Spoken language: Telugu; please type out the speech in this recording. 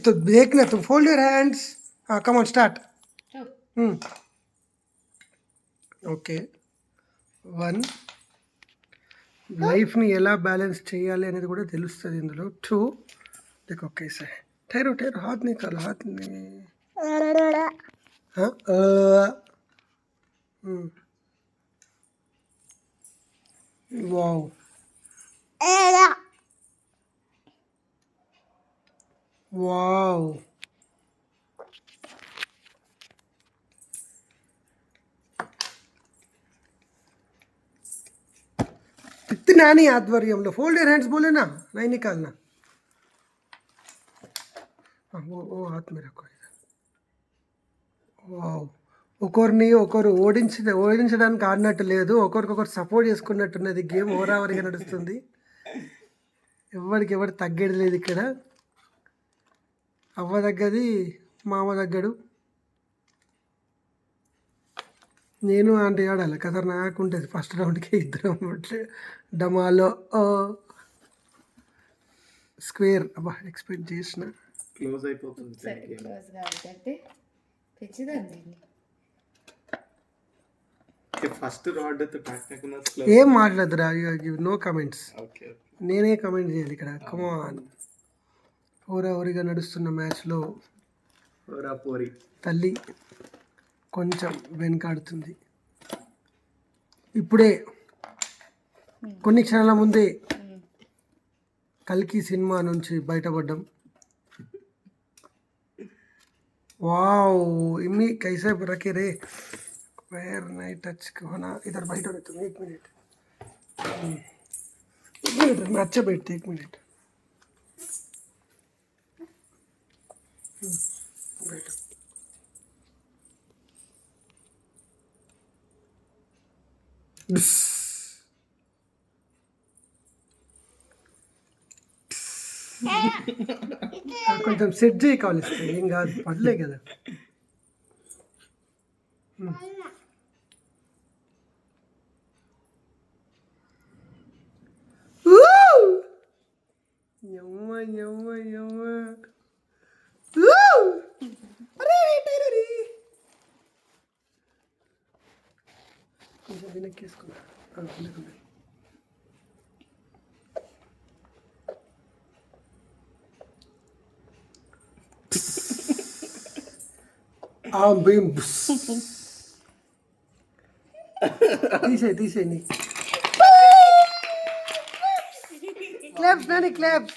तो देखना तुम फोल्ड योर हैंड्स हाँ come on start okay one లైఫ్ని ఎలా బ్యాలెన్స్ చేయాలి అనేది కూడా తెలుస్తుంది ఇందులో టూ देखो कैसे है ठहरो ठहरो हाथ निकालो हाथ में हाँ अ, हम्म वाओ వావ్. పిత్తి నాని ఆధ్వర్యంలో. ఫోల్డెడ్ హ్యాండ్స్ బోలేనా? నైనికాల్నా? వావ్. ఒకరిని ఒకరు ఓడించిన ఓడించడానికి ఆడినట్టు లేదు. ఒకరికొకరు సపోర్ట్ చేసుకున్నట్టున్నది గేమ్ ఓవర్ ఓవర్గా నడుస్తుంది. ఎవరికి ఎవరు తగ్గేది లేదు ఇక్కడ. అవ్వ తగ్గది మామ తగ్గడు నేను అంటే ఆడాలి. కదా నాకు ఉంటుంది ఫస్ట్ రౌండ్కి ఇద్దరం డమాలో. స్క్వేర్. అబ్బా ఎక్స్పెక్ట్ చేసిన. క్లోజ్ అయిపోతుంది ఫస్ట్ రాడ్ ఏం మాట్లాడదురా నో కమెంట్స్. ఓకే నేనే కమెంట్ చేయాలి ఇక్కడ. కమాన్ ఓవరిగా నడుస్తున్న మ్యాచ్లో ఓరా పోరి తల్లి కొంచెం వెనకాడుతుంది ఇప్పుడే కొన్ని క్షణాల ముందే కల్కి సినిమా నుంచి బయటపడ్డం వావ్ इम्मी कैसे रखे रे पैर नहीं टच होना इधर बैठो रे तुम एक मिनट एक मिनट मैं अच्छा बैठते एक मिनट വെള്ളം కొంచెం సెట్ చేయి కావాలి ఏం కాదు పడలే కదా యమ్మ యమ్మ కొంచెం వెనక్కి వేసుకున్నా ఆ, ఉంది, ఉంది. ఆ భీమ్ తీసేయి తీసేయి నీ క్లాప్స్ నాని క్లాప్స్